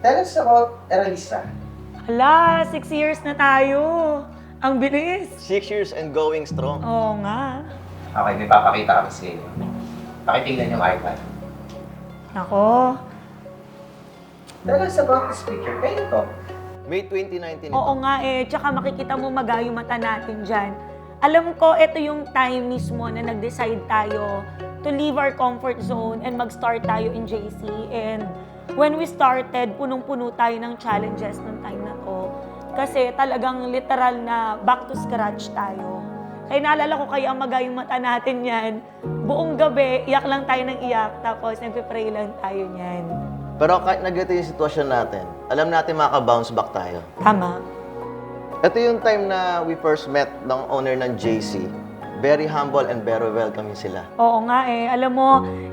Tell us about Eralisa. Hala, six years na tayo. Ang bilis. Six years and going strong. Oo nga. Okay, may papakita kami sa inyo. Pakitingnan yung iPad. Nako. Tell us about this picture. Kayo to. May 2019 ito. Oo nga eh. Tsaka makikita mo magayo mata natin dyan. Alam ko, ito yung time mismo na nag-decide tayo to leave our comfort zone and mag-start tayo in JC. And when we started, punong-puno tayo ng challenges ng time na to. Kasi talagang literal na back to scratch tayo. Kaya naalala ko kaya magayong mata natin yan. Buong gabi, iyak lang tayo ng iyak. Tapos nagpe-pray lang tayo niyan. Pero kahit na ganito yung sitwasyon natin, alam natin makaka-bounce back tayo. Tama. Ito yung time na we first met ng owner ng JC. Very humble and very welcoming sila. Oo nga eh. Alam mo,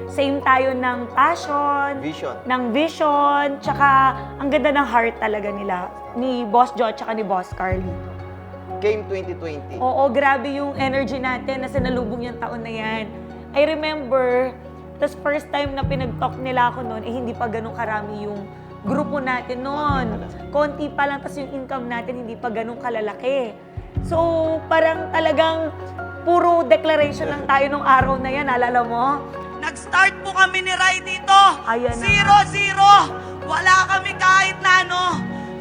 same tayo ng passion, Vision. ng vision, tsaka ang ganda ng heart talaga nila ni Boss Joe tsaka ni Boss Carly. Came 2020. Oo, grabe yung energy natin na sinalubong yung taon na yan. I remember, tas first time na pinag-talk nila ako noon, eh hindi pa ganun karami yung grupo natin noon. Konti pa lang, tas yung income natin hindi pa ganun kalalaki. So, parang talagang puro declaration lang tayo nung araw na yan, alala mo? Nag-start po kami ni Rai dito. Ayan na. zero, zero. Wala kami kahit na ano.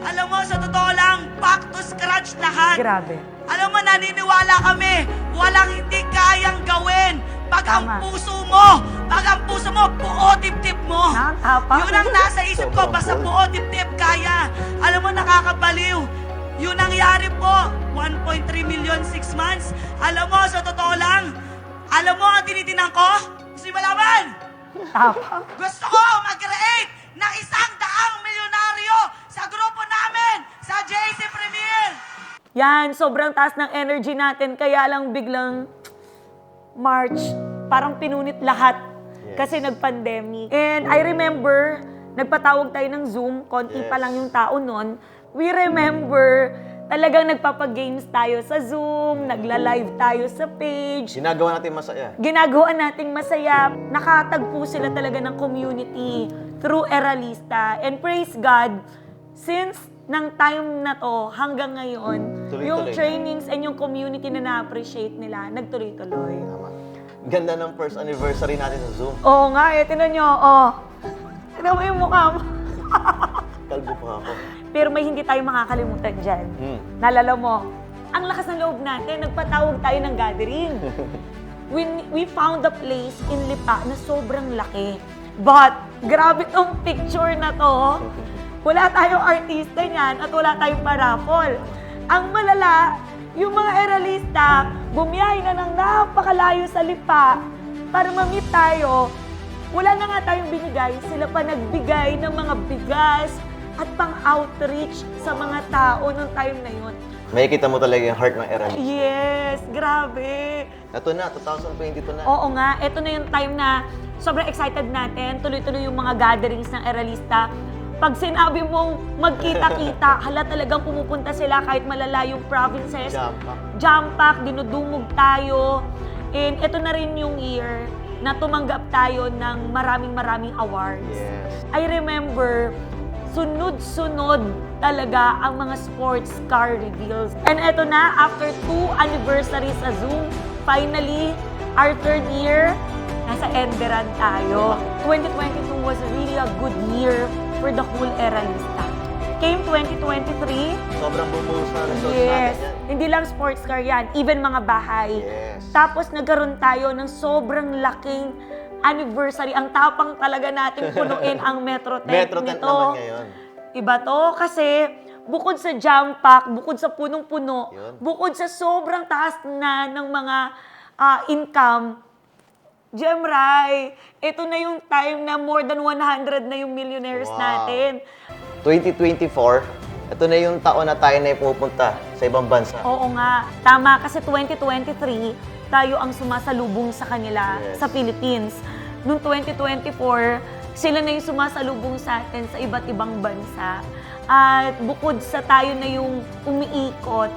Alam mo, sa totoo lang, back to scratch lahat. Grabe. Alam mo, naniniwala kami, walang hindi kayang gawin. Pag ang Tama. puso mo, pag ang puso mo, buo dibdib mo. Yun ang nasa isip ko, basta buo dibdib kaya. Alam mo, nakakabaliw. Yun nangyari po, 1.3 million, 6 months. Alam mo, sa totoo lang, alam mo ang tinitinang ko? Gusto niyo malaman? Tapa. Gusto ko mag-create ng isang daang milyonaryo sa grupo namin, sa JC Premier. Yan, sobrang taas ng energy natin, kaya lang biglang March, parang pinunit lahat kasi nag-pandemic. And I remember, nagpatawag tayo ng Zoom, konti pa Yes. lang yung tao nun. We remember, talagang nagpapag-games tayo sa Zoom, nagla-live tayo sa page, Ginagawa natin masaya. ginagawa nating masaya. Nakatagpo sila talaga ng community through Eralista. And praise God, since ng time na to hanggang ngayon, Tuloy-tuloy. yung trainings and yung community na na-appreciate nila, nagtuloy-tuloy. Tama. Ganda ng first anniversary natin sa Zoom. Oo nga, eh, tinan nyo, oh. Tinan mo yung mukha mo. Kalbo pa ako. Pero may hindi tayo makakalimutan dyan. Hmm. Nalala mo, ang lakas ng loob natin, nagpatawag tayo ng gathering. we, we found a place in Lipa na sobrang laki. But, grabe tong picture na to. Wala tayong artista niyan at wala tayong paraffol. Ang malala, yung mga eralista, bumiyahe na ng napakalayo sa Lipa para ma-meet tayo. Wala na nga tayong binigay, sila pa nagbigay ng mga bigas at pang-outreach sa mga tao nung time na yun. Makikita mo talaga yung heart ng Eran. Yes, grabe. Ito na, 2022 na. Oo nga, eto na yung time na sobrang excited natin. Tuloy-tuloy yung mga gatherings ng Eralista. Pag sinabi mong magkita-kita, hala talagang pumupunta sila kahit malalayong provinces. Jump pack, dinudumog tayo. And ito na rin yung year na tumanggap tayo ng maraming-maraming awards. Yes. I remember, sunod-sunod talaga ang mga sports car reveals. And eto na, after two anniversaries sa Zoom, finally, our third year, nasa Enderan tayo. 2022 was really a good year for the whole era lista. Came 2023, Sobrang bumuhos na results yes, natin yan. hindi lang sports car yan, even mga bahay. Yes. Tapos nagkaroon tayo ng sobrang laking anniversary. Ang tapang talaga nating punuin ang Metro Tent Metro tent nito. naman ngayon. Iba to kasi bukod sa jam pack, bukod sa punong-puno, Yun. bukod sa sobrang taas na ng mga ah, income, Jemray, ito na yung time na more than 100 na yung millionaires Wow. natin. 2024, ito na yung taon na tayo na pupunta sa ibang bansa. Oo nga. Tama, kasi 2023, tayo ang sumasalubong sa kanila Yes. sa Philippines. Noong 2024, sila na yung sumasalubong sa atin sa iba't ibang bansa. At bukod sa tayo na yung umiikot,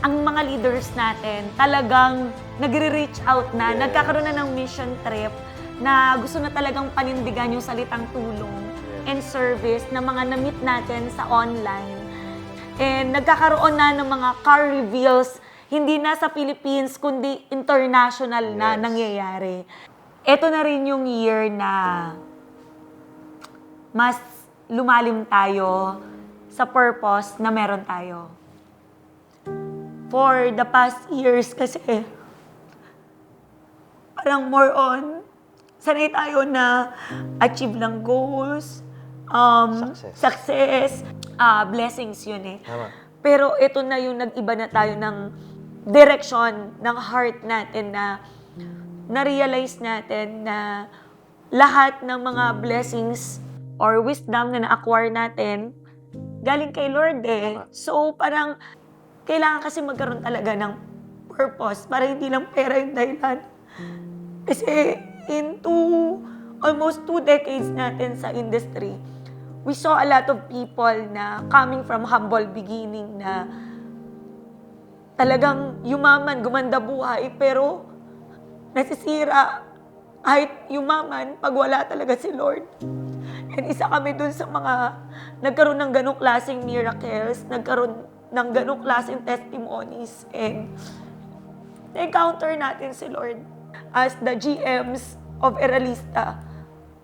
ang mga leaders natin talagang nagre-reach out na, Yes. nagkakaroon na ng mission trip na gusto na talagang panindigan yung salitang tulong and service ng mga na-meet natin sa online. And nagkakaroon na ng mga car reveals, hindi na sa Philippines, kundi international na Yes. nangyayari. Ito na rin yung year na mas lumalim tayo sa purpose na meron tayo. For the past years kasi, parang more on, sanay tayo na achieve ng goals, um, Success. success, ah, blessings yun eh. Tama. Pero ito na yung nag-iba na tayo ng direction ng heart natin na na-realize natin na lahat ng mga blessings or wisdom na na-acquire natin galing kay Lord eh. So parang kailangan kasi magkaroon talaga ng purpose para hindi lang pera yung dahilan. Kasi in two, almost two decades natin sa industry, we saw a lot of people na coming from humble beginning na talagang yumaman, gumanda buhay, pero nasisira kahit yumaman pag wala talaga si Lord. And isa kami dun sa mga nagkaroon ng ganong klaseng miracles, nagkaroon ng ganong klaseng testimonies, and na-encounter natin si Lord as the GMs of Eralista.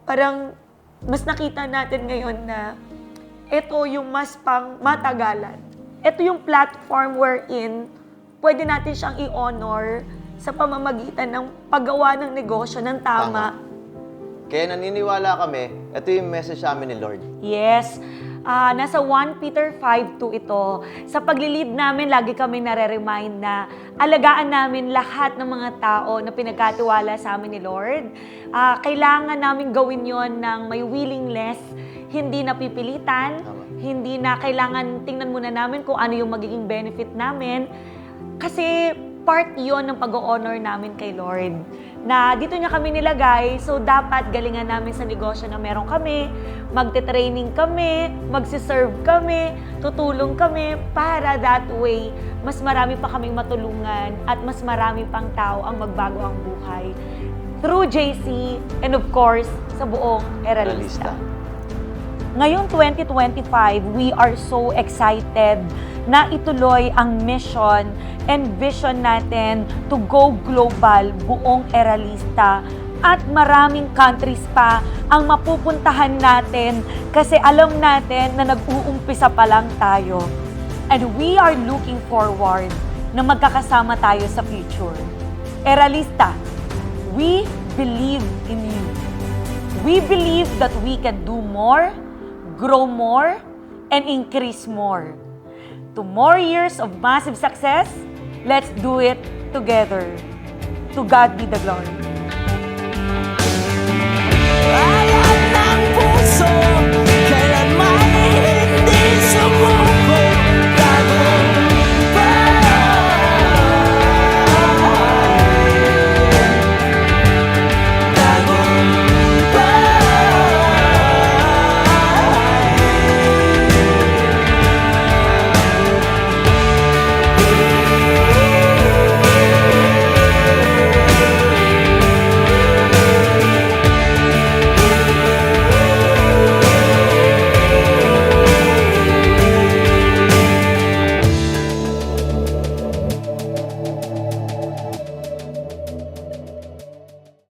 Parang mas nakita natin ngayon na ito yung mas pang matagalan. Ito yung platform wherein pwede natin siyang i-honor sa pamamagitan ng paggawa ng negosyo ng tama. Kaya naniniwala kami, ito yung message sa amin ni Lord. Yes. Ah, nasa 1 Peter 5.2 ito. Sa paglilid namin, lagi kami nare-remind na alagaan namin lahat ng mga tao na pinagkatiwala sa amin ni Lord. Ah, kailangan namin gawin yon ng may willingness, hindi napipilitan, Tama. hindi na kailangan tingnan muna namin kung ano yung magiging benefit namin. Kasi part yon ng pag-honor namin kay Lord. Na dito niya kami nilagay, so dapat galingan namin sa negosyo na meron kami, magte-training kami, magsiserve kami, tutulong kami, para that way, mas marami pa kaming matulungan at mas marami pang tao ang magbago ang buhay. Through JC and of course, sa buong Eralista. Realista. Ngayong 2025, we are so excited na ituloy ang mission and vision natin to go global buong Eralista at maraming countries pa ang mapupuntahan natin kasi alam natin na nag-uumpisa pa lang tayo. And we are looking forward na magkakasama tayo sa future. Eralista, we believe in you. We believe that we can do more, grow more, and increase more. To more years of massive success, let's do it together. To God be the glory. Ah!